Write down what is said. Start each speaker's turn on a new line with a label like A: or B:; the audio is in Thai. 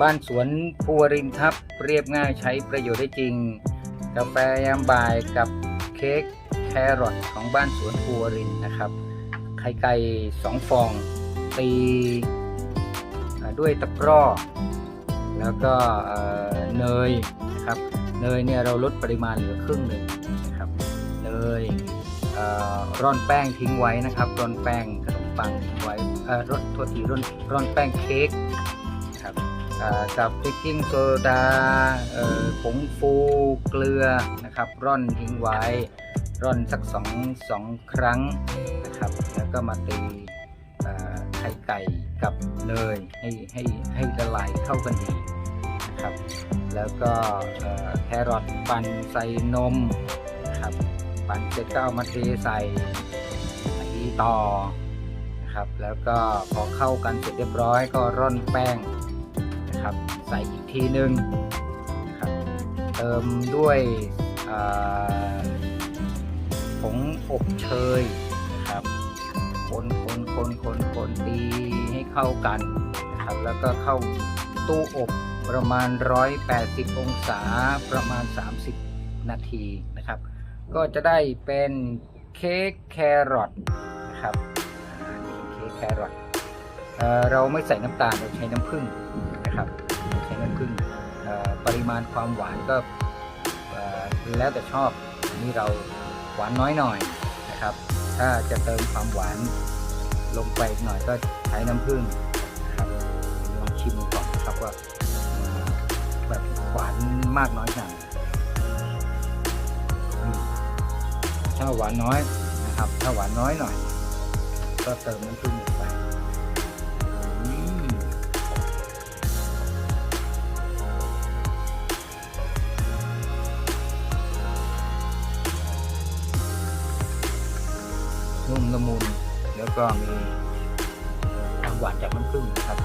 A: บ้านสวนภูวรินทับเรียบง่ายใช้ประโยชน์ได้จริง กาแฟยามบ่ายกับเค้กแครอทของบ้านสวนภูวรินนะครับ ไข่ไก่สองฟอง ตีด้วยตะกร้อ แล้วก็เนยนะครับ เนยเนี่ยเราลดปริมาณเหลือครึ่งหนึ่งนะครับ เนยเร่อนแป้งทิ้งไว้นะครับ ร่อนแป้งขนมปังทิ้งไว้ร่อนโทษทีร่อนร่อนแป้งเค้ก กับเบกกิ้งโซดาผงฟูเกลือนะครับ ร่อนทิ้งไว้ ร่อนสักสองสองครั้งนะครับ แล้วก็มาตีไข่ไก่กับเนยให้ให้ให้ละลายเข้ากันดีนะครับ แล้วก็แครอทปั่นใส่นมนะครับปั่นเสร็จก็เอามาเทใส่ตีต่อนะครับ แล้วก็พอเข้ากันเสร็จเรียบร้อยก็ร่อนแป้ง นะครับ ใส่อีกทีนึงนะครับเติมด้วยผงอบเชยนะครับคนคนคนคนคนตีให้เข้ากันนะครับแล้วก็เข้าตู้อบประมาณ 180 องศาประมาณ 30 นาทีนะครับ ก็จะได้เป็นเค้กแครอทนะครับอ่านี่เค้กแครอทเเราไม่ใส่น้ำตาลเราใช้น้ำผึ้ง นะครับใช้น้ำผึ้งปริมาณความหวานก็แล้วแต่ชอบอันนี้เราหวานน้อยหน่อยนะครับ ถ้าจะเติมความหวานลงไปหน่อยก็ใช้น้ำผึ้งนะครับลองชิมก่อนนะครับว่าแบบหวานมากน้อยขนาดไหนอืมถ้าหวานน้อยนะครับ ถ้าหวานน้อยหน่อย ก็เติมน้ำผึ้งลงไป นุ่มละมุน แล้วก็มีความหวานจากน้ำผึ้งนะครับ